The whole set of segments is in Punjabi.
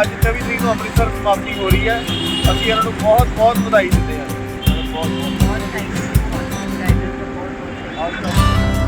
ਅੱਜ 24 ਤਰੀਕ ਨੂੰ ਅੰਮ੍ਰਿਤਸਰ ਸਮਾਪਤੀ ਹੋ ਰਹੀ ਹੈ ਅਸੀਂ ਇਹਨਾਂ ਨੂੰ ਬਹੁਤ ਬਹੁਤ ਵਧਾਈ ਦਿੰਦੇ ਹਾਂ। ਬਹੁਤ ਬਹੁਤ ਬਹੁਤ। ਥੈਂਕ ਯੂ ਬਹੁਤ ਬਹੁਤ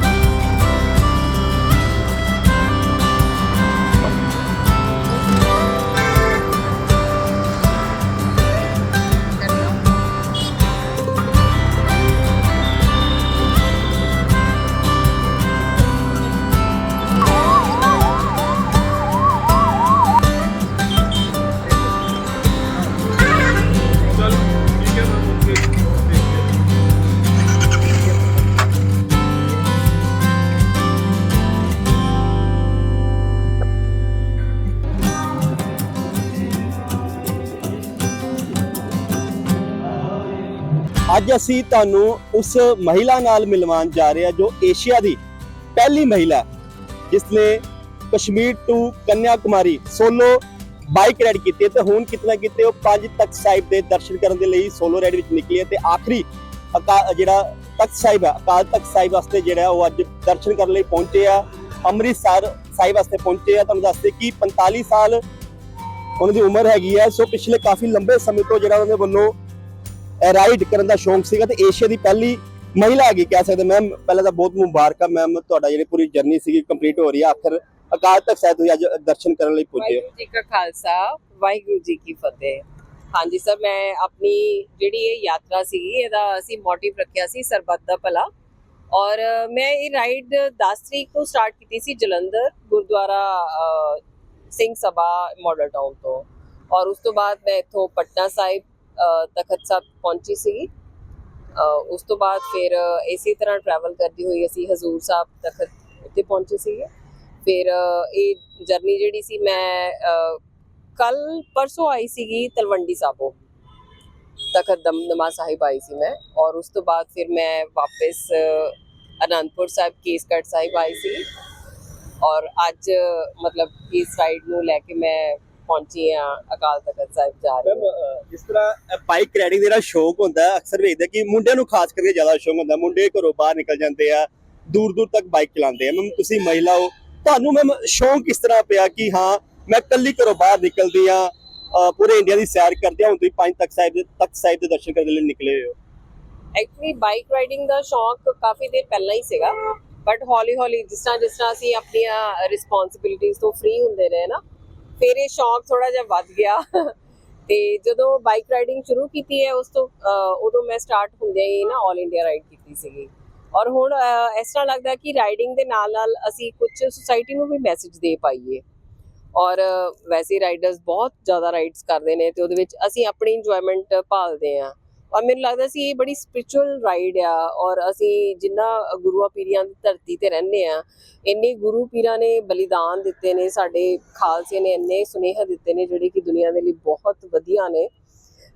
ਅੱਜ ਅਸੀਂ ਤੁਹਾਨੂੰ ਉਸ ਮਹਿਲਾ ਨਾਲ ਮਿਲਵਾਉਣ ਜਾ ਰਹੇ ਹਾਂ ਜੋ ਏਸ਼ੀਆ ਦੀ ਪਹਿਲੀ ਮਹਿਲਾ ਹੈ, ਜਿਸ ਨੇ Kashmir to Kanya Kumari solo bike ride ਕੀਤੀ ਹੈ ਤੇ ਹੁਣ ਕਿਤਨਾ ਕਿਤੇ ਉਹ ਪੰਜ ਤਖਤ ਸਾਹਿਬ ਦੇ ਦਰਸ਼ਨ ਕਰਨ ਦੇ ਲਈ ਸੋਲੋ ਰਾਈਡ ਵਿੱਚ ਨਿਕਲੀ ਹੈ ਤੇ ਆਖਰੀ ਅਕਾ- ਜਿਹੜਾ ਤਖਤ ਸਾਹਿਬ ਹੈ ਅਕਾਲ ਤਖਤ ਸਾਹਿਬ ਵਾਸਤੇ ਜਿਹੜਾ ਉਹ ਅੱਜ ਦਰਸ਼ਨ ਕਰਨ ਲਈ ਪਹੁੰਚੇ ਆ ਅੰਮ੍ਰਿਤਸਰ ਸਾਹਿਬ ਵਾਸਤੇ ਪਹੁੰਚੇ ਆ। ਤੁਹਾਨੂੰ ਦੱਸਦੇ ਕਿ 45 ਸਾਲ ਉਹਨਾਂ ਦੀ ਉਮਰ ਹੈਗੀ ਹੈ ਸੋ ਪਿਛਲੇ ਕਾਫੀ ਲੰਬੇ ਸਮੇਂ ਤੋਂ ਜਿਹੜਾ ਉਹਨਾਂ ਦੇ ਵੱਲੋਂ ਰਾਈਡ ਕਰਨ ਦਾ ਸ਼ੌਂਕ ਸੀਗਾ ਤੇ ਏਸ਼ੀਆ ਦੀ ਪਹਿਲੀ ਮਹਿਲਾ ਹੈਗੀ, ਕਹਿ ਸਕਦੇ ਮੈਮ ਪਹਿਲਾਂ ਤਾਂ ਬਹੁਤ ਮੁਬਾਰਕਾਂ, ਮੈਮ, ਤੁਹਾਡਾ ਜਿਹੜੀ ਪੂਰੀ ਜਰਨੀ ਸੀਗੀ ਕੰਪਲੀਟ ਹੋ ਰਹੀ ਹੈ ਆਖਰ ਅਕਾਲ ਤਖਤ ਸਾਹਿਬ, ਤੁਸੀਂ ਅੱਜ ਦਰਸ਼ਨ ਕਰਨ ਲਈ ਪੁੱਜੇ ਵਾਹਿਗੁਰੂ ਜੀ ਕਾ ਖਾਲਸਾ, ਵਾਹਿਗੁਰੂ ਜੀ ਕੀ ਫਤਿਹ। ਹਾਂਜੀ ਸਰ, ਮੈਂ ਆਪਣੀ ਜਿਹੜੀ ਇਹ ਯਾਤਰਾ ਸੀਗੀ ਇਹਦਾ ਅਸੀਂ ਮੋਟਿਵ ਰੱਖਿਆ ਸੀ, ਸਰਬੱਤ ਦਾ ਭਲਾ। ਔਰ ਮੈਂ ਇਹ ਰਾਈਡ 10 ਤਰੀਕ ਨੂੰ ਸਟਾਰਟ ਕੀਤੀ ਸੀ ਜਲੰਧਰ, ਗੁਰਦੁਆਰਾ ਸਿੰਘ ਸਭਾ ਮਾਡਲ ਟਾਊਨ ਤੋਂ। ਔਰ ਉਸ ਤੋਂ ਬਾਅਦ ਮੈਂ ਇੱਥੋਂ ਪਟਨਾ ਸਾਹਿਬ ਤਖਤ ਸਾਹਿਬ ਪਹੁੰਚੀ ਸੀ ਉਸ ਤੋਂ ਬਾਅਦ ਫਿਰ ਅ, ਇਸੇ ਤਰ੍ਹਾਂ ਟਰੈਵਲ ਕਰਦੀ ਹੋਈ ਅਸੀਂ ਹਜ਼ੂਰ ਸਾਹਿਬ ਤਖਤ ਉੱਤੇ ਪਹੁੰਚੇ ਸੀਗੇ ਫਿਰ ਅ, ਇਹ ਜਰਨੀ ਜਿਹੜੀ ਸੀ ਮੈਂ ਕੱਲ ਪਰਸੋਂ ਆਈ ਸੀਗੀ ਤਲਵੰਡੀ ਸਾਬੋ ਤਖਤ ਦਮਦਮਾ ਸਾਹਿਬ ਆਈ ਸੀ ਮੈਂ ਔਰ ਉਸ ਤੋਂ ਬਾਅਦ ਫਿਰ ਮੈਂ ਵਾਪਸ ਅ, ਅਨੰਦਪੁਰ ਸਾਹਿਬ ਕੇਸਗੜ੍ਹ ਸਾਹਿਬ ਆਈ ਸੀ ਔਰ ਅੱਜ ਮਤਲਬ ਇਸ ਰਾਈਡ ਨੂੰ ਲੈ ਕੇ ਮੈਂ ਪਹੁੰਚੀ ਆ ਅਕਾਲ ਤਖਤ ਸਾਹਿਬ ਜਾ ਰਹੀ ਮੈਮ ਜਿਸ ਤਰ੍ਹਾਂ ਬਾਈਕ ਰਾਈਡਿੰਗ ਦਾ ਸ਼ੌਕ ਹੁੰਦਾ ਅਕਸਰ ਵੇਖਦੇ ਕਿ ਮੁੰਡਿਆਂ ਨੂੰ ਖਾਸ ਕਰਕੇ ਜ਼ਿਆਦਾ ਸ਼ੌਕ ਹੁੰਦਾ ਮੁੰਡੇ ਘਰੋਂ ਬਾਹਰ ਨਿਕਲ ਜਾਂਦੇ ਆ ਦੂਰ ਦੂਰ ਤੱਕ ਬਾਈਕ ਚਲਾਉਂਦੇ ਆ। ਮੈਮ ਤੁਸੀਂ ਮਹਿਲਾ ਹੋ ਤੁਹਾਨੂੰ ਮੈਮ ਸ਼ੌਕ ਕਿਸ ਤਰ੍ਹਾਂ ਪਿਆ ਕਿ ਹਾਂ ਮੈਂ ਕੱਲੀ ਘਰੋਂ ਬਾਹਰ ਨਿਕਲਦੀ ਆ ਪੂਰੇ ਇੰਡੀਆ ਦੀ ਸੈਰ ਕਰਦੇ ਆ ਹੁਣ ਤੁਸੀਂ ਪੰਜ ਤੱਕ ਸਾਹਿਬ ਦੇ ਤਖਤ ਸਾਹਿਬ ਦੇ ਦਰਸ਼ਨ ਕਰਨ ਲਈ ਨਿਕਲੇ ਹੋ? ਐਕਚੁਅਲੀ ਬਾਈਕ ਰਾਈਡਿੰਗ ਦਾ ਸ਼ੌਂਕ ਕਾਫੀ ਦੇਰ ਪਹਿਲਾਂ ਹੀ ਸੀਗਾ ਬਟ ਹੌਲੀ ਹੌਲੀ ਜਿਸ ਤਰ੍ਹਾਂ ਜਿਸ ਤਰ੍ਹਾਂ ਅਸੀਂ ਆਪਣੀਆਂ ਰਿਸਪੌਂਸਿਬਿਲਿਟੀਆਂ ਤੋਂ ਫ੍ਰੀ ਹੁੰਦੇ ਰਹੇ ਨਾ ਫਿਰ ਇਹ ਸ਼ੌਂਕ ਥੋੜਾ ਜਿਹਾ ਵੱਧ ਗਿਆ। ਤੇ ਜਦੋਂ ਬਾਈਕ ਰਾਈਡਿੰਗ ਸ਼ੁਰੂ ਕੀਤੀ ਹੈ, ਉਸ ਤੋਂ ਉਦੋਂ ਮੈਂ ਸਟਾਰਟ ਹੁੰਦਿਆਂ ਹੀ ਨਾ 올 ਇੰਡੀਆ ਰਾਈਡ ਕੀਤੀ ਸੀਗੀ। ਔਰ ਹੁਣ ਇਸ ਤਰ੍ਹਾਂ ਲੱਗਦਾ ਕਿ ਰਾਈਡਿੰਗ ਦੇ ਨਾਲ ਨਾਲ ਅਸੀਂ ਕੁਝ ਸੁਸਾਇਟੀ ਨੂੰ ਵੀ ਮੈਸੇਜ ਦੇ ਪਾਈਏ। ਔਰ ਵੈਸੇ ਰਾਈਡਰਸ ਬਹੁਤ ਜ਼ਿਆਦਾ ਰਾਈਡਸ ਕਰਦੇ ਨੇ ਤੇ ਉਹਦੇ ਵਿੱਚ ਅਸੀਂ ਆਪਣੀ ਇੰਜੋਇਮੈਂਟ ਭਾਲਦੇ ਆ ਔਰ ਮੈਨੂੰ ਲੱਗਦਾ ਸੀ ਇਹ ਬੜੀ ਸਪਿਰਚੁਅਲ ਰਾਈਡ ਆ ਔਰ ਅਸੀਂ ਜਿੰਨਾ ਗੁਰੂਆਂ ਪੀਰਾਂ ਦੀ ਧਰਤੀ ਤੇ ਰਹਿੰਦੇ ਆ, ਇੰਨੇ ਗੁਰੂ ਪੀਰਾਂ ਨੇ ਬਲੀਦਾਨ ਦਿੱਤੇ ਨੇ, ਸਾਡੇ ਖਾਲਸੇ ਨੇ ਇੰਨੇ ਸੁਨੇਹਾ ਦਿੱਤੇ ਨੇ ਜਿਹੜੇ ਕਿ ਦੁਨੀਆ ਦੇ ਲਈ ਬਹੁਤ ਵਧੀਆ ਨੇ।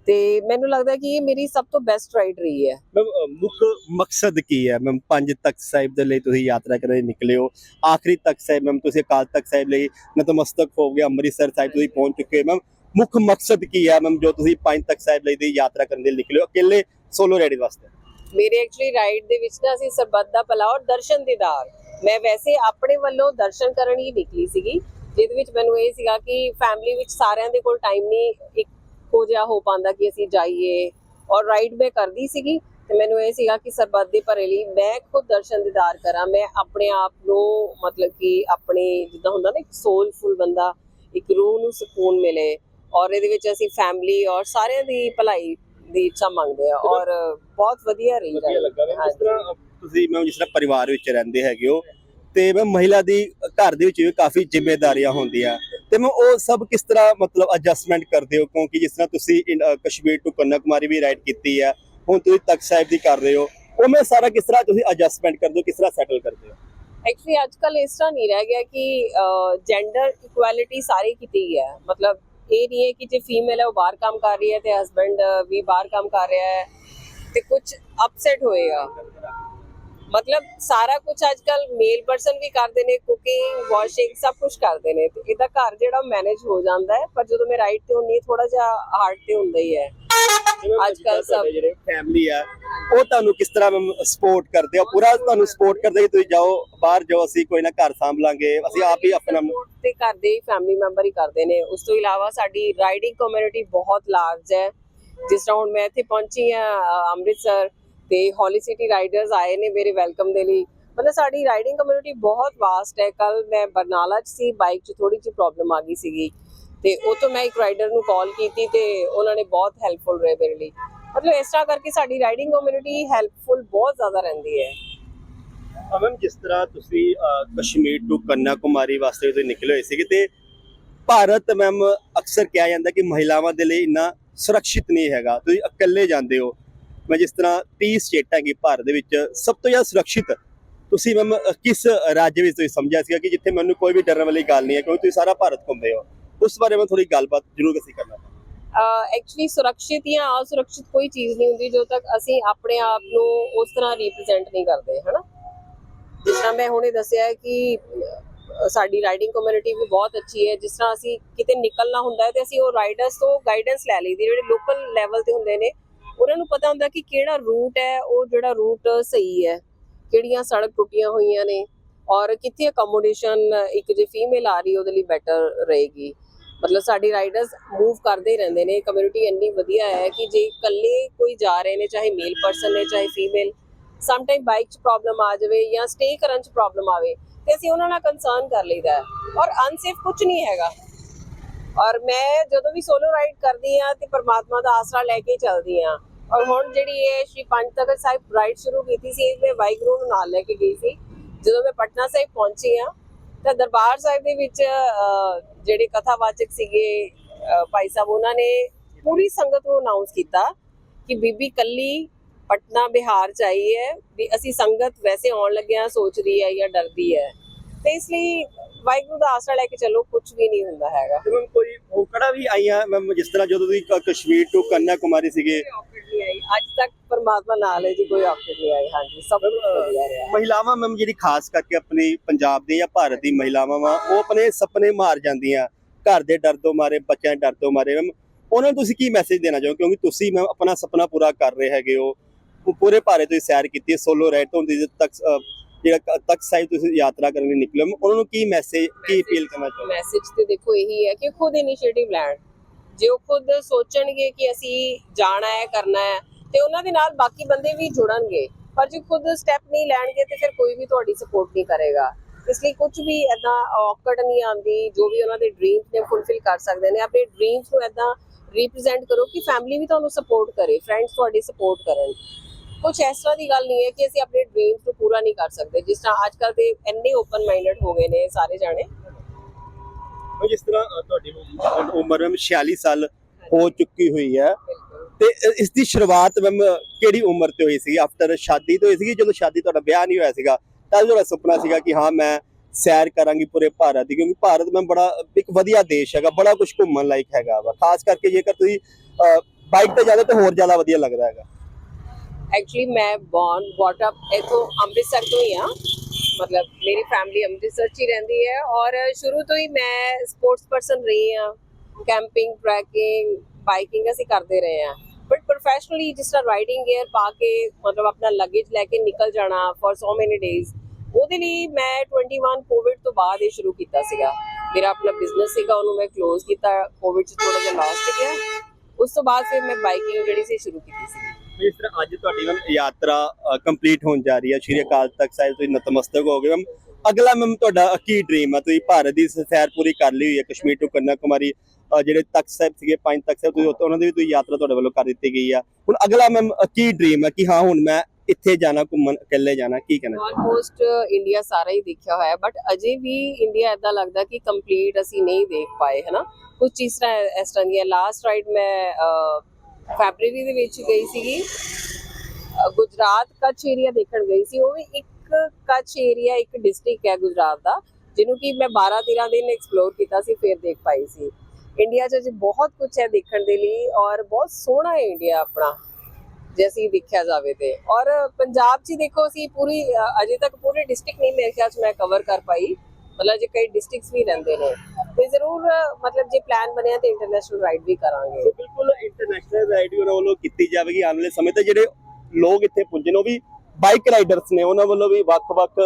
ਤੇ ਮੈਨੂੰ ਲੱਗਦਾ ਕਿ ਇਹ ਮੇਰੀ ਸਭ ਤੋਂ ਬੈਸਟ ਰਾਈਡ ਰਹੀ ਹੈ। ਮੈਮ ਮੁੱਖ ਮਕਸਦ ਕੀ ਹੈ? ਮੈਮ, ਪੰਜ ਤਖਤ ਸਾਹਿਬ ਦੇ ਲਈ ਤੁਸੀਂ ਯਾਤਰਾ ਕਰਨ ਨਿਕਲੇ ਹੋ। ਆਖਰੀ ਤਖਤ ਸਾਹਿਬ, ਮੈਮ, ਤੁਸੀਂ ਅਕਾਲ ਤਖਤ ਸਾਹਿਬ ਲਈ ਨਤਮਸਤਕ ਹੋ ਗਏ, ਅੰਮ੍ਰਿਤਸਰ ਸਾਹਿਬ ਤੁਸੀਂ ਪਹੁੰਚ ਚੁੱਕੇ ਮੈਮ ਮੁੱਖ ਮਕਸਦ ਕੀ ਹੈ ਮੈਮ, ਜੋ ਤੁਸੀਂ ਪੰਜ ਤਖਤ ਸਾਹਿਬ ਲਈ ਦੀ ਯਾਤਰਾ ਕਰਨ ਲਈ ਨਿਕਲੇ ਹੋ ਅਕੇਲੇ ਸੋਲੋ ਰਾਈਡ ਵਾਸਤੇ? ਮੇਰੇ ਐਕਚੁਅਲੀ ਰਾਈਡ ਦੇ ਵਿੱਚ ਨਾ ਅਸੀਂ ਸਰਬੱਤ ਦਾ ਭਲਾ ਔਰ ਦਰਸ਼ਨ ਦੀਦਾਰ ਮੈਂ ਵੈਸੇ ਆਪਣੇ ਵੱਲੋਂ ਦਰਸ਼ਨ ਕਰਨ ਹੀ ਨਿਕਲੀ ਸੀਗੀ, ਜਿਹਦੇ ਵਿੱਚ ਮੈਨੂੰ ਇਹ ਸੀਗਾ ਕਿ ਫੈਮਿਲੀ ਵਿੱਚ ਸਾਰਿਆਂ ਦੇ ਕੋਲ ਟਾਈਮ ਨਹੀਂ ਇੱਕੋ ਜਿਹਾ ਹੋ ਪਾਉਂਦਾ ਕਿ ਅਸੀਂ ਜਾਈਏ। ਔਰ ਰਾਈਡ ਮੈਂ ਕਰਦੀ ਸੀਗੀ, ਤੇ ਮੈਨੂੰ ਇਹ ਸੀਗਾ ਕਿ ਸਰਬੱਤ ਦੇ ਭਲੇ ਲਈ ਮੈਂ ਖੁਦ ਦਰਸ਼ਨ ਦੀਦਾਰ ਕਰਾਂ। ਮੈਂ ਆਪਣੇ ਆਪ ਨੂੰ ਮਤਲਬ ਕਿ ਆਪਣੇ ਜਿੱਦਾਂ ਹੁੰਦਾ ਨਾ, ਇੱਕ ਸੋਲਫੁਲ ਬੰਦਾ, ਇੱਕ ਰੂਹ ਨੂੰ ਸਕੂਨ ਮਿਲੇ। ਔਰ ਇਹਦੇ ਵਿੱਚ ਅਸੀਂ ਫੈਮਿਲੀ ਔਰ ਸਾਰਿਆਂ ਦੀ ਭਲਾਈ ਦੀ ਇੱਛਾ ਮੰਗਦੇ ਆ ਔਰ ਬਹੁਤ ਵਧੀਆ ਰਹੀ ਜਿਸ ਹਾਂਜੀ। ਤਰ੍ਹਾਂ ਤੁਸੀਂ ਮੈਮ ਜਿਸ ਤਰ੍ਹਾਂ ਪਰਿਵਾਰ ਵਿੱਚ ਰਹਿੰਦੇ ਹੈਗੇ ਹੋ ਤੇ ਮੈਂ ਮਹਿਲਾ ਦੀ ਘਰ ਦੇ ਵਿੱਚ ਵੀ ਕਾਫੀ ਜ਼ਿੰਮੇਵਾਰੀਆਂ ਹੁੰਦੀਆਂ। ਤੇ ਮੈਂ ਉਹ ਸਭ ਕਿਸ ਤਰ੍ਹਾਂ ਮਤਲਬ ਐਡਜਸਟਮੈਂਟ ਕਰਦੇ ਹੋ? ਕਿਉਂਕਿ ਜਿਸ ਤਰ੍ਹਾਂ ਤੁਸੀਂ ਕਸ਼ਮੀਰ ਟੂ ਕੰਨਿਆਕੁਮਾਰੀ ਵੀ ਰਾਈਡ ਕੀਤੀ ਹੈ ਹੁਣ ਤੁਸੀਂ ਤਖਤ ਸਾਹਿਬ ਦੀ ਕਰ ਰਹੇ ਹੋ ਉਹ ਮੈਂ ਸਾਰਾ ਕਿਸ ਤਰ੍ਹਾਂ ਤੁਸੀਂ ਐਡਜਸਟਮੈਂਟ ਕਰਦੇ ਹੋ? ਕਿਸ ਤਰ੍ਹਾਂ ਸੈਟਲ ਕਰਦੇ ਹੋ? ਐਕਚੁਅਲੀ ਅੱਜ ਕੱਲ ਇਸ ਤਰ੍ਹਾਂ ਨਹੀਂ ਰਹਿ ਗਿਆ ਕਿ ਜੈਂਡਰ ਇਕੁਐਲਿਟੀ ਸਾਰੀ ਕੀਤੀ ਹੈ। ਮਤਲਬ ਇਹ ਨਹੀਂ ਹੈ ਕਿ ਜੇ ਫੀਮੇਲ ਹੈ, ਉਹ ਬਾਹਰ ਕੰਮ ਕਰ ਰਹੀ ਹੈ ਤੇ ਹਸਬੰਡ ਵੀ ਬਾਹਰ ਕੰਮ ਕਰ ਰਿਹਾ ਹੈ ਤੇ ਕੁਝ ਅਪਸੈਟ ਹੋਏਗਾ। ਮਤਲਬ ਸਾਰਾ ਕੁਝ ਅੱਜਕੱਲ ਮੇਲ ਪਰਸਨ ਵੀ ਕਰਦੇ ਨੇ ਕੁਕਿੰਗ ਵਾਸ਼ਿੰਗ ਸਭ ਕੁਝ ਕਰਦੇ ਨੇ। ਤੇ ਇਹਦਾ ਘਰ ਜਿਹੜਾ ਮੈਨੇਜ ਹੋ ਜਾਂਦਾ ਹੈ ਪਰ ਜਦੋਂ ਮੈਂ ਰਾਈਟ ਤੇ ਹੁੰਨੀ ਥੋੜਾ ਜਿਹਾ ਹਾਰਡ ਤੇ ਹੁੰਦਾ ਹੀ ਹੈ। ਅੱਜ ਕੱਲ੍ਹ ਸਭ- ਜਿਹੜੇ ਫੈਮਿਲੀ ਆ ਉਹ ਤੁਹਾਨੂੰ ਕਿਸ ਤਰ੍ਹਾਂ ਸਪੋਰਟ ਕਰਦੇ ਆ? ਪੂਰਾ ਤੁਹਾਨੂੰ ਸਪੋਰਟ ਕਰਦੇ ਕਿ ਤੁਸੀਂ ਜਾਓ ਬਾਹਰ ਜਾਓ ਅਸੀਂ ਕੋਈ ਨਾ ਘਰ ਸੰਭ ਲਾਂਗੇ ਅਸੀਂ ਆਪ ਹੀ ਆਪਣਾ ਤੇ ਕਰਦੇ ਹੀ ਫੈਮਿਲੀ ਮੈਂਬਰ ਹੀ ਕਰਦੇ ਨੇ। ਉਸ ਤੋਂ ਇਲਾਵਾ ਸਾਡੀ ਰਾਈਡਿੰਗ ਕਮਿਊਨਿਟੀ ਬਹੁਤ ਲਾਰਜ ਹੈ। ਜਿਸ ਤਰ੍ਹਾਂ ਹੁਣ ਮੈਂ ਇੱਥੇ ਪਹੁੰਚੀ ਆ ਅੰਮ੍ਰਿਤਸਰ ਤੇ ਹੌਲੀ ਸਿਟੀ ਰਾਈਡਰਸ ਆਏ ਨੇ ਮੇਰੇ ਵੈਲਕਮ ਦੇ ਲਈ। ਮਤਲਬ ਸਾਡੀ ਰਾਈਡਿੰਗ ਕਮਿਊਨਿਟੀ ਬਹੁਤ ਵਾਸਟ ਹੈ। ਕੱਲ ਮੈਂ ਬਰਨਾਲਾ 'ਚ ਸੀ ਬਾਈਕ 'ਚ ਥੋੜੀ ਜਿਹੀ ਪ੍ਰੋਬਲਮ ਆ ਗਈ ਸੀਗੀ। ਤੇ ਉਹ ਤੋਂ ਮੈਂ ਇੱਕ ਰਾਈਡਰ ਨੂੰ ਕਾਲ ਕੀਤੀ ਤੇ ਉਹਨਾਂ ਨੇ ਬਹੁਤ ਹੈਲਪਫੁਲ ਰਹੇ ਮੇਰੇ ਲਈ। ਮਤਲਬ ਇਸ ਤਰ੍ਹਾਂ ਕਰਕੇ ਸਾਡੀ ਰਾਈਡਿੰਗ ਕਮਿਊਨਿਟੀ ਹੈਲਪਫੁਲ ਬਹੁਤ ਜ਼ਿਆਦਾ ਰਹਿੰਦੀ ਹੈ। ਅਮਨ ਜਿਸ ਤਰ੍ਹਾਂ ਤੁਸੀਂ ਕਸ਼ਮੀਰ ਤੋਂ ਕੰਨਿਆ ਕੁਮਾਰੀ ਵਾਸਤੇ ਤੁਸੀਂ ਨਿਕਲੇ ਹੋਏ ਸੀਗੇ ਤੇ ਭਾਰਤ ਮੈਮ ਅਕਸਰ ਕਿਹਾ ਜਾਂਦਾ ਕਿ ਮਹਿਲਾਵਾਂ ਦੇ ਲਈ ਇੰਨਾ ਸੁਰੱਖਿਅਤ ਨਹੀਂ ਹੈਗਾ। ਤੁਸੀਂ ਇਕੱਲੇ ਜਾਂਦੇ ਹੋ। ਮੈਂ ਜਿਸ ਤਰ੍ਹਾਂ 30 ਸਟੇਟਾਂ ਹੈਗੀ ਭਾਰਤ ਦੇ ਵਿੱਚ, ਸਭ ਤੋਂ ਜ਼ਿਆਦਾ ਸੁਰੱਖਿਅਤ ਤੁਸੀਂ ਮੈਮ ਕਿਸ ਰਾਜ ਵਿੱਚ ਤੁਸੀਂ ਸਮਝਿਆ ਸੀਗਾ ਕਿ ਜਿੱਥੇ ਮੈਨੂੰ ਕੋਈ ਵੀ ਡਰਨ ਵਾਲੀ ਗੱਲ ਨਹੀਂ ਹੈ, ਕਿਉਂਕਿ ਤੁਸੀਂ ਸਾਰਾ ਭਾਰਤ ਘੁੰਮਦੇ ਹੋ। ਉਸ ਬਾਰੇ ਮੈਂ ਥੋੜੀ ਗੱਲਬਾਤ ਜ਼ਰੂਰ ਅਸੀਂ ਕਰਨਾ ਐਕਚੁਅਲੀ ਸੁਰੱਖਿਅਤ ਜਾਂ ਅਸੁਰੱਖਿਅਤ ਕੋਈ ਚੀਜ਼ ਨਹੀਂ ਹੁੰਦੀ ਜਦੋਂ ਤੱਕ ਅਸੀਂ ਆਪਣੇ ਆਪ ਨੂੰ ਉਸ ਤਰ੍ਹਾਂ ਰਿਪਰੈਜ਼ੈਂਟ ਨਹੀਂ ਕਰਦੇ, ਹਨਾ? ਜਿਸ ਤਰ੍ਹਾਂ ਮੈਂ ਹੁਣੇ ਦੱਸਿਆ ਹੈ ਕਿ ਸਾਡੀ ਰਾਈਡਿੰਗ ਕਮਿਊਨਿਟੀ ਵੀ ਬਹੁਤ ਅੱਛੀ ਹੈ। ਜਿਸ ਤਰ੍ਹਾਂ ਅਸੀਂ ਕਿਤੇ ਨਿਕਲਣਾ ਹੁੰਦਾ ਹੈ ਤੇ ਅਸੀਂ ਉਹ ਰਾਈਡਰਸ ਤੋਂ ਗਾਈਡੈਂਸ ਲੈ ਲਈਦੀ ਜਿਹੜੇ ਲੋਕਲ ਲੈਵਲ ਤੇ ਹੁੰਦੇ ਨੇ ਉਹਨਾਂ ਨੂੰ ਪਤਾ ਹੁੰਦਾ ਕਿ ਕਿਹੜਾ ਰੂਟ ਹੈ, ਉਹ ਜਿਹੜਾ ਰੂਟ ਸਹੀ ਹੈ, ਕਿਹੜੀਆਂ ਸੜਕ ਟੁੱਟੀਆਂ ਹੋਈਆਂ ਨੇ ਔਰ ਕਿੱਥੇ ਅਕਮੋਡੇਸ਼ਨ ਇੱਕ ਜੇ ਫੀਮੇਲ ਆ ਰਹੀ ਉਹਦੇ ਲਈ ਬੈਟਰ ਰਹੇਗੀ। ਮਤਲਬ ਸਾਡੀ ਰਾਈਡਰਸ ਮੂਵ ਕਰਦੇ ਹੀ ਰਹਿੰਦੇ ਨੇ ਕਮਿਊਨਿਟੀ ਇੰਨੀ ਵਧੀਆ ਹੈ ਕਿ ਜੇ ਇਕੱਲੇ ਕੋਈ ਜਾ ਰਹੇ ਨੇ, ਚਾਹੇ ਮੇਲ ਪਰਸਨ ਨੇ, ਚਾਹੇ ਫੀਮੇਲ ਸਮ ਟਾਈਮ ਬਾਈਕ 'ਚ ਪ੍ਰੋਬਲਮ ਆ ਜਾਵੇ ਜਾਂ ਸਟੇ ਕਰਨ 'ਚ ਪ੍ਰੋਬਲਮ ਆਵੇ, ਤੇ ਅਸੀਂ ਉਹਨਾਂ ਨਾਲ ਕੰਸਰਨ ਕਰ ਲਈਦਾ ਔਰ ਅਨਸੇਫ ਕੁਝ ਨਹੀਂ ਹੈਗਾ। ਔਰ ਮੈਂ ਜਦੋਂ ਵੀ ਸੋਲੋ ਰਾਈਡ ਕਰਦੀ ਆ ਤੇ ਪਰਮਾਤਮਾ ਦਾ ਆਸਰਾ ਲੈ ਕੇ ਚੱਲਦੀ ਆ ਔਰ ਹੁਣ ਜਿਹੜੀ ਇਹ ਸ਼੍ਰੀ ਪੰਜ ਤਖਤ ਸਾਹਿਬ ਰਾਈਡ ਸ਼ੁਰੂ ਕੀਤੀ ਸੀ ਇਹ ਮੈਂ ਵਾਹਿਗੁਰੂ ਨੂੰ ਨਾਲ ਲੈ ਕੇ ਗਈ ਸੀ। ਜਦੋਂ ਮੈਂ ਪਟਨਾ ਸਾਹਿਬ ਪਹੁੰਚੀ ਆ ਤਾਂ ਦਰਬਾਰ ਸਾਹਿਬ ਦੇ ਵਿੱਚ ਅਹ, ਜਿਹੜੇ ਕਥਾਵਾਚਕ ਸੀਗੇ ਭਾਈ ਸਾਹਿਬ ਉਹਨਾਂ ਨੇ ਪੂਰੀ ਸੰਗਤ ਨੂੰ ਅਨਾਉਂਸ ਕੀਤਾ ਕਿ ਬੀਬੀ ਕੱਲੀ ਪਟਨਾ ਬਿਹਾਰ ਚ ਆਈ ਹੈ ਵੀ ਅਸੀਂ ਸੰਗਤ ਵੈਸੇ ਆਉਣ ਲੱਗਿਆ ਸੋਚਦੀ ਹੈ ਜਾਂ ਡਰਦੀ ਹੈ। ਤੇ ਇਸ ਲਈ ਵਾਹਿਗੁਰੂ ਦਾ ਆਸਰਾ ਲੈ ਕੇ ਚੱਲੋ ਕੁਝ ਵੀ ਨਹੀਂ ਹੁੰਦਾ ਹੈਗਾ। ਤੇ ਮੈਮ ਕੋਈ ਔਕੜਾ ਵੀ ਆਈਆਂ? ਮੈਮ ਜਿਸ ਤਰ੍ਹਾਂ ਜਦੋਂ ਕ- ਕਸ਼ਮੀਰ ਤੋਂ ਕੰਨਿਆ ਕੁਮਾਰੀ ਸੀਗੇ। ਕੋਈ ਔਕੜ ਨਹੀਂ ਆਈ। ਅੱਜ ਤੱਕ ਪਰਮਾਤਮਾ ਨਾਲ ਹੈ ਜੀ ਕੋਈ ਔਕੜ ਨਹੀਂ ਆਈ। ਹਾਂਜੀ ਸਭ ਕੁਝ ਵਧੀਆ ਰਿਹਾ। ਮਹਿਲਾਵਾਂ ਮੈਮ ਜਿਹੜੀ ਖਾਸ ਕਰਕੇ ਆਪਣੀ ਪੰਜਾਬ ਦੇ ਜਾਂ ਭਾਰਤ ਦੀ ਮਹਿਲਾਵਾਂ ਵਾ ਉਹ ਆਪਣੇ ਸੁਪਨੇ ਮਾਰ ਜਾਂਦੀਆਂ। ਘਰ ਦੇ ਡਰ ਤੋਂ ਮਾਰੇ ਬੱਚਿਆਂ ਦੇ ਡਰ ਤੋਂ ਮਾਰੇ। ਮੈਮ ਉਹਨਾਂ ਨੂੰ ਤੁਸੀਂ ਕੀ ਮੈਸੇਜ ਦੇਣਾ ਚਾਹੋ ਕਿਉਂਕਿ ਤੁਸੀਂ ਮੈਮ ਆਪਣਾ ਸੁਪਨਾ ਪੂਰਾ ਕਰ ਰਹੇ ਹੈਗੇ ਹੋ। ਉਹ ਪੂਰੇ ਭਾਰਤ ਤੁਸੀਂ ਸੈਰ ਕੀਤੀ ਹੈ ਸੋਲੋ ਰਾਈਡ ਤੋਂ ਤੁਸੀਂ ਤੱਕ ਜਿਹੜਾ ਤਖਤ ਸਾਹਿਬ ਤੁਸੀਂ ਯਾਤਰਾ ਕਰਨ ਲਈ ਨਿਕਲੇ ਹੋ ਉਹਨਾਂ ਨੂੰ ਕੀ ਮੈਸੇਜ ਕੀ ਅਪੀਲ ਕਰਨਾ ਚਾਹੋ ਮੈਸੇਜ ਤੇ ਦੇਖੋ ਇਹੀ ਹੈ ਕਿ ਖੁਦ ਇਨੀਸ਼ੀਏਟਿਵ ਲੈਣ। ਜੇ ਉਹ ਖੁਦ ਸੋਚਣਗੇ ਕਿ ਅਸੀਂ ਜਾਣਾ ਹੈ ਕਰਨਾ ਹੈ ਤੇ ਉਹਨਾਂ ਦੇ ਨਾਲ ਬਾਕੀ ਬੰਦੇ ਵੀ ਜੁੜਨਗੇ। ਪਰ ਜੇ ਖੁਦ ਸਟੈਪ ਨਹੀਂ ਲੈਣਗੇ ਤੇ ਫਿਰ ਕੋਈ ਵੀ ਤੁਹਾਡੀ ਸਪੋਰਟ ਨਹੀਂ ਕਰੇਗਾ। ਇਸ ਲਈ ਕੁਝ ਵੀ ਐਦਾਂ ਔਕੜ ਨਹੀਂ ਆਂਦੀ ਜੋ ਵੀ ਉਹਨਾਂ ਦੇ ਡ੍ਰੀਮਸ ਨੇ ਫੁੱਲਫਿਲ ਕਰ ਸਕਦੇ ਨੇ। ਆਪਣੇ ਡ੍ਰੀਮਸ ਨੂੰ ਐਦਾਂ ਰਿਪਰੈਜ਼ੈਂਟ ਕਰੋ ਕਿ ਫੈਮਿਲੀ ਵੀ ਤੁਹਾਨੂੰ ਸਪੋਰਟ ਕਰੇ ਫਰੈਂਡਸ ਤੁਹਾਡੀ ਸਪੋਰਟ ਕਰਨ। ਕੁਝ ਇਸ ਤਰ੍ਹਾਂ ਦੀ ਗੱਲ ਨਹੀਂ ਹੈ ਕਿ ਅਸੀਂ ਆਪਣੇ ਡ੍ਰੀਮਸ ਨੂੰ ਪੂਰਾ ਨਹੀਂ ਕਰ ਸਕਦੇ। ਜਿਸ ਤਰ੍ਹਾਂ ਅੱਜ ਕੱਲ੍ਹ ਦੇ ਇੰਨੇ ਓਪਨ ਮਾਈਂਡਡ ਹੋ ਗਏ ਨੇ ਸਾਰੇ ਜਾਣੇ। ਮੈਂ ਜਿਸ ਤਰ੍ਹਾਂ ਤੁਹਾਡੀ ਉਮ- ਉਮਰ ਮੈਮ 46 ਸਾਲ ਹੋ ਚੁੱਕੀ ਹੋਈ ਹੈ। ਤੇ ਇਸ ਦੀ ਸ਼ੁਰੂਆਤ ਮੈਮ ਕਿਹੜੀ ਉਮਰ ਤੇ ਹੋਈ ਸੀ ਆਫਟਰ ਸ਼ਾਦੀ ਤੋਂ ਹੋਈ ਸੀ ਜਦੋਂ ਸ਼ਾਦੀ ਤੁਹਾਡਾ ਵਿਆਹ ਨਹੀਂ ਹੋਇਆ ਸੀਗਾ ਤਾਂ ਤੁਹਾਡਾ ਸੁਪਨਾ ਸੀਗਾ ਕਿ ਹਾਂ ਮੈਂ ਸੈਰ ਕਰਾਂਗੀ ਪੂਰੇ ਭਾਰਤ ਦੀ ਕਿਉਂਕਿ ਭਾਰਤ ਮੈਂ ਬੜਾ ਇੱਕ ਵਧੀਆ ਦੇਸ਼ ਹੈਗਾ ਬੜਾ ਕੁਝ ਘੁੰਮਣ ਲਾਇਕ ਹੈਗਾ ਵਾ। ਖਾਸ ਕਰਕੇ ਜੇਕਰ ਤੁਸੀਂ ਬਾਈਕ ਤੇ ਜਾਂਦੇ ਤਾਂ ਹੋਰ ਜ਼ਿਆਦਾ ਵਧੀਆ ਲੱਗਦਾ ਹੈਗਾ। ਐਕਚੁਅਲੀ ਮੈਂ ਬੌਰਨ ਬ੍ਰੌਟ ਅਪ ਇਥੋਂ ਅੰਮ੍ਰਿਤਸਰ ਤੋਂ ਹੀ ਆ ਮਤਲਬ ਮੇਰੀ ਫੈਮਿਲੀ ਅੰਮ੍ਰਿਤਸਰ 'ਚ ਹੀ ਰਹਿੰਦੀ ਹੈ ਔਰ ਸ਼ੁਰੂ ਤੋਂ ਹੀ ਮੈਂ ਸਪੋਰਟਸ ਪਰਸਨ ਰਹੀ ਆ ਕੈਂਪਿੰਗ ਟਰੈਕਿੰਗ ਬਾਈਕਿੰਗ ਅਸੀਂ ਕਰਦੇ ਰਹੇ ਆ ਬਟ ਪ੍ਰੋਫੈਸ਼ਨਲੀ ਜਿਸ ਤਰ੍ਹਾਂ ਰਾਈਡਿੰਗ ਗੇਅਰ ਪਾ ਕੇ ਮਤਲਬ ਆਪਣਾ ਲੱਗੇਜ ਲੈ ਕੇ ਨਿਕਲ ਜਾਣਾ ਫॉर ਸੋ ਮੈਨੀ ਡੇਜ਼ ਉਹਦੇ ਲਈ ਮੈਂ 21 ਕੋਵਿਡ ਤੋਂ ਬਾਅਦ ਇਹ ਸ਼ੁਰੂ ਕੀਤਾ ਸੀਗਾ ਮੇਰਾ ਆਪਣਾ ਬਿਜ਼ਨਸ ਸੀਗਾ ਉਹਨੂੰ ਮੈਂ ਕਲੋਜ਼ ਕੀਤਾ ਕੋਵਿਡ 'ਚ ਥੋੜਾ ਜਿਹਾ ਲਾਸ ਤੇ ਗਿਆ ਉਸ ਤੋਂ ਬਾਅਦ ਫਿਰ ਮੈਂ ਬਾਈਕਿੰਗ ਜਿਹੜੀ ਸੀ ਸ਼ੁਰੂ ਕੀਤੀ ਸੀ ਇਸ ਅੱਜ ਤੁਹਾਡੀ ਮੈਮ ਯਾਤਰਾ ਕੰਪਲੀਟ ਹੋਣ ਜਾ ਰਹੀ ਹੈ। ਸ਼੍ਰੀ ਅਕਾਲ ਤਖਤ ਸਾਹਿਬ, ਤੁਸੀਂ ਨਤਮਸਤਕ ਹੋ ਗਏ ਮੈਮ ਅਗਲਾ ਮੈਮ ਤੁਹਾਡਾ ਕੀ ਡ੍ਰੀਮ ਹੈ? ਤੁਸੀਂ ਭਾਰਤ ਦੀ ਸੈਰ ਪੂਰੀ ਕਰ ਲਈ ਹੋਈ ਹੈ, ਕਸ਼ਮੀਰ ਤੋਂ ਕੰਨਿਆ ਕੁਮਾਰੀ ਜਿਹੜੇ ਤਖਤ ਸਾਹਿਬ ਸੀਗੇ, ਪੰਜ ਤਖਤ ਸਾਹਿਬ, ਤੁਸੀਂ ਉਹਨਾਂ ਦੀ ਵੀ ਤੁਸੀਂ ਯਾਤਰਾ ਤੁਹਾਡੇ ਵੱਲੋਂ ਕਰ ਦਿੱਤੀ ਗਈ ਆ ਹੁਣ ਅਗਲਾ ਮੈਮ ਕੀ ਡ੍ਰੀਮ ਹੈ? ਕਿ ਹਾਂ, ਹੁਣ ਮੈਂ ਇੱਥੇ ਜਾਣਾ, ਘੁੰਮਣ, ਇਕੱਲੇ ਜਾਣਾ, ਕੀ ਕਹਿਣਾ ਆਲਮੋਸਟ ਇੰਡੀਆ ਸਾਰਾ ਹੀ ਦੇਖਿਆ ਹੋਇਆ ਬਟ ਅਜੇ ਵੀ ਇੰਡੀਆ ਇਦਾਂ ਲੱਗਦਾ ਕਿ ਕੰਪਲੀਟ ਅਸੀਂ ਨਹੀਂ ਦੇਖ ਪਾਏ, ਹਨਾ? ਕੁਝ ਚੀਜ਼ਾਂ ਇਸ ਤਰ੍ਹਾਂ ਦੀਆਂ ਲਾਸਟ ਰਾਈਡ ਮੈਂ ਫੈਬਰਰੀ ਦੇ ਵਿੱਚ ਗਈ ਸੀਗੀ। ਗੁਜਰਾਤ ਕੱਛ ਏਰੀਆ ਦੇਖਣ ਗਈ ਸੀ। ਉਹ ਵੀ ਇੱਕ ਕੱਛ ਏਰੀਆ ਇੱਕ ਡਿਸਟ੍ਰਿਕਟ ਹੈ ਗੁਜਰਾਤ ਦਾ, ਜਿਹਨੂੰ ਕਿ ਮੈਂ 12 13 ਦਿਨ ਐਕਸਪਲੋਰ ਕੀਤਾ ਸੀ, ਫਿਰ ਦੇਖ ਪਾਈ ਸੀ। ਇੰਡੀਆ 'ਚ ਅਜੇ ਬਹੁਤ ਕੁਝ ਹੈ ਦੇਖਣ ਦੇ ਲਈ ਔਰ ਬਹੁਤ ਸੋਹਣਾ ਹੈ ਇੰਡੀਆ ਆਪਣਾ, ਜੇ ਅਸੀਂ ਦੇਖਿਆ ਜਾਵੇ ਤੇ। ਔਰ ਪੰਜਾਬ 'ਚ ਦੇਖੋ, ਅਸੀਂ ਪੂਰੀ ਅਜੇ ਤੱਕ ਪੂਰੇ ਡਿਸਟ੍ਰਿਕਟ ਨਹੀਂ ਮੇਰੇ ਖਿਆਲ 'ਚ ਮੈਂ ਕਵਰ ਕਰ ਪਾਈ। ਮਤਲਬ ਜੇ ਕਈ ਡਿਸਟ੍ਰਿਕਟਸ ਵੀ ਰਹਿੰਦੇ ਨੇ। ਤੇ ਜ਼ਰੂਰ, ਮਤਲਬ ਜੇ ਪਲਾਨ ਬਣਿਆ ਤੇ ਇੰਟਰਨੈਸ਼ਨਲ ਰਾਈਡ ਵੀ ਕਰਾਂਗੇ। ਬਿਲਕੁਲ ਇੰਟਰਨੈਸ਼ਨਲ ਰਾਈਡ ਉਹਨਾਂ ਵੱਲੋਂ ਕੀਤੀ ਜਾਵੇਗੀ ਆਉਣ ਵਾਲੇ ਸਮੇਂ ਤੇ। ਜਿਹੜੇ ਲੋਕ ਇੱਥੇ ਪੁੱਜੇ ਉਹ ਵੀ ਬਾਈਕ ਰਾਈਡਰਸ ਨੇ, ਉਹਨਾਂ ਵੱਲੋਂ ਵੀ ਵੱਖ-ਵੱਖ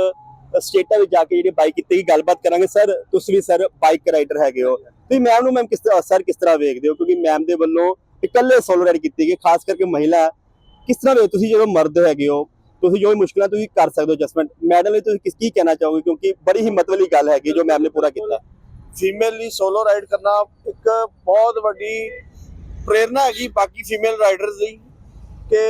ਸਟੇਟਾਂ ਵਿੱਚ ਜਾ ਕੇ ਜਿਹੜੇ ਬਾਈਕ ਕੀਤੀ ਗੱਲਬਾਤ ਕਰਾਂਗੇ। ਸਰ, ਤੁਸੀਂ ਵੀ ਸਰ ਬਾਈਕ ਰਾਈਡਰ ਹੈਗੇ ਹੋ। ਤੁਸੀਂ ਮੈਮ ਨੂੰ ਮੈਮ ਕਿਸ ਤਰ੍ਹਾਂ ਸਰ ਕਿਸ ਤਰ੍ਹਾਂ ਵੇਖਦੇ ਹੋ? ਕਿਉਂਕਿ ਮੈਮ ਦੇ ਵੱਲੋਂ ਇਕੱਲੇ ਸੋਲੋ ਰਾਈਡ ਕੀਤੀ ਗਈ, ਖਾਸ ਕਰਕੇ ਮਹਿਲਾ। ਕਿਸ ਤਰ੍ਹਾਂ ਵੇਖੋ ਤੁਸੀਂ ਜਦੋਂ ਮਰਦ ਹੈਗੇ ਹੋ? ਤੁਸੀਂ ਜੋ ਵੀ ਮੁਸ਼ਕਲਾਂ ਤੁਸੀਂ ਕਰ ਸਕਦੇ ਹੋ ਐਡਜਸਟਮੈਂਟ ਮੈਡਮ ਲਈ ਤੁਸੀਂ ਕਿਸ ਕੀ ਕਹਿਣਾ ਚਾਹੋਗੇ? ਕਿਉਂਕਿ ਬੜੀ ਹਿੰਮਤ ਵਾਲੀ ਗੱਲ ਹੈਗੀ ਜੋ ਮੈਮ ਨੇ ਪੂਰਾ ਕੀਤਾ। ਫੀਮੇਲ ਲਈ ਸੋਲੋ ਰਾਈਡ ਕਰਨਾ ਇੱਕ ਬਹੁਤ ਵੱਡੀ ਪ੍ਰੇਰਣਾ ਹੈਗੀ ਬਾਕੀ ਫੀਮੇਲ ਰਾਈਡਰਸ ਲਈ ਕਿ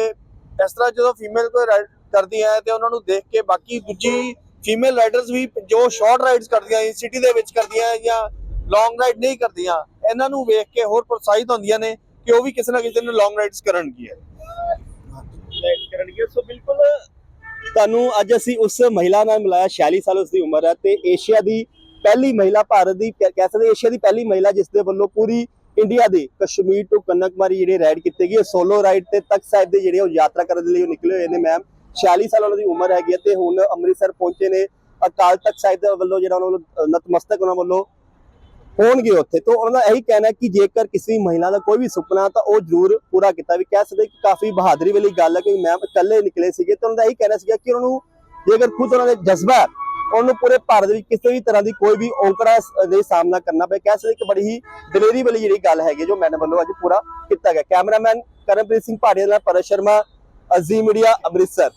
ਇਸ ਤਰ੍ਹਾਂ ਜਦੋਂ ਫੀਮੇਲ ਕੋਈ ਰਾਈਡ ਕਰਦੀ ਹੈ ਤੇ ਉਹਨਾਂ ਨੂੰ ਦੇਖ ਕੇ ਬਾਕੀ ਦੂਜੀ ਫੀਮੇਲ ਰਾਈਡਰਸ ਵੀ ਜੋ ਸ਼ਾਰਟ ਰਾਈਡਸ ਕਰਦੀਆਂ ਸਿਟੀ ਦੇ ਵਿੱਚ ਕਰਦੀਆਂ ਜਾਂ ਲੌਂਗ ਰਾਈਡ ਨਹੀਂ ਕਰਦੀਆਂ, ਇਹਨਾਂ ਨੂੰ ਵੇਖ ਕੇ ਹੋਰ ਪ੍ਰੋਤਸਾਹਿਤ ਹੁੰਦੀਆਂ ਨੇ ਕਿ ਉਹ ਵੀ ਕਿਸੇ ਨਾ ਕਿਸੇ ਨੂੰ ਲੌਂਗ ਰਾਈਡਸ ਕਰਨਗੀਆਂ। ਲਾਈਟ ਕਰਨਗੇ ਸੋ ਬਿਲਕੁਲ ਤੁਹਾਨੂੰ ਅੱਜ ਅਸੀਂ ਉਸ ਮਹਿਲਾ ਨਾਲ ਮਿਲਾਇਆ 46 ਸਾਲ ਉਸ ਦੀ ਉਮਰ ਹੈ ਤੇ ਏਸ਼ੀਆ ਦੀ ਪਹਿਲੀ ਮਹਿਲਾ, ਭਾਰਤ ਦੀ ਕਹਿ ਸਕਦੇ ਏਸ਼ੀਆ ਦੀ ਪਹਿਲੀ ਮਹਿਲਾ ਜਿਸ ਦੇ ਵੱਲੋਂ ਪੂਰੀ ਇੰਡੀਆ ਦੇ ਕਸ਼ਮੀਰ ਤੋਂ ਕੰਨਿਆਕੁਮਾਰੀ ਜਿਹੜੇ ਰਾਈਡ ਕੀਤੇ ਗਏ ਸੋਲੋ ਰਾਈਡ ਤੇ ਤਖਤ ਸਾਹਿਬ ਦੇ ਜਿਹੜੇ ਉਹ ਯਾਤਰਾ ਕਰਨ ਦੇ ਲਈ ਉਹ ਨਿਕਲੇ ਹੋਏ ਨੇ ਮੈਮ 46 ਸਾਲ ਉਹਨਾਂ ਦੀ ਉਮਰ ਹੈਗੀ ਹੈ ਤੇ ਹੁਣ ਅੰਮ੍ਰਿਤਸਰ ਪਹੁੰਚੇ ਨੇ। ਅਕਾਲ ਤਖਤ ਸਾਹਿਬ ਦੇ ਵੱਲੋਂ ਜਿਹੜਾ ਉਹਨਾਂ ਵੱਲੋਂ ਨਤਮਸਤਕ ਉਹਨਾਂ ਵੱਲੋਂ ਹੋਣਗੇ ਉੱਥੇ। ਤੋਂ ਉਹਨਾਂ ਦਾ ਇਹੀ ਕਹਿਣਾ ਕਿ ਜੇਕਰ ਕਿਸੇ ਮਹਿਲਾ ਦਾ ਕੋਈ ਵੀ ਸੁਪਨਾ ਤਾਂ ਉਹ ਜ਼ਰੂਰ ਪੂਰਾ ਕੀਤਾ। ਵੀ ਕਹਿ ਸਕਦੇ ਕਿ ਕਾਫੀ ਬਹਾਦਰੀ ਵਾਲੀ ਗੱਲ ਹੈ ਕਿ ਮੈਮ ਇਕੱਲੇ ਨਿਕਲੇ ਸੀਗੇ। ਤਾਂ ਉਹਨਾਂ ਦਾ ਇਹੀ ਕਹਿਣਾ ਸੀਗਾ ਕਿ ਉਹਨਾਂ ਨੂੰ ਜੇਕਰ ਖੁਦ ਉਹਨਾਂ ਦੇ ਜਜ਼ਬਾ ਉਹਨੂੰ ਪੂਰੇ ਭਾਰਤ ਵਿੱਚ ਕਿਸੇ ਵੀ ਤਰ੍ਹਾਂ ਦੀ ਕੋਈ ਵੀ ਔਂਕੜਾ ਦੇ ਸਾਹਮਣਾ ਕਰਨਾ ਪਿਆ ਕਹਿ ਸਕਦੇ ਕਿ ਬੜੀ ਹੀ ਦਲੇਰੀ ਵਾਲੀ ਜਿਹੜੀ ਗੱਲ ਹੈਗੀ ਜੋ ਮੈਨ ਵੱਲੋਂ ਅੱਜ ਪੂਰਾ ਕੀਤਾ ਗਿਆ। ਕੈਮਰਾਮੈਨ ਕਰਨਪ੍ਰੀਤ ਸਿੰਘ ਭਾਟੀਆ ਨਾਲ ਪਰਸ਼ ਸ਼ਰਮਾ ਅਜ਼ੀ ਮੀਡੀਆ ਅੰਮ੍ਰਿਤਸਰ।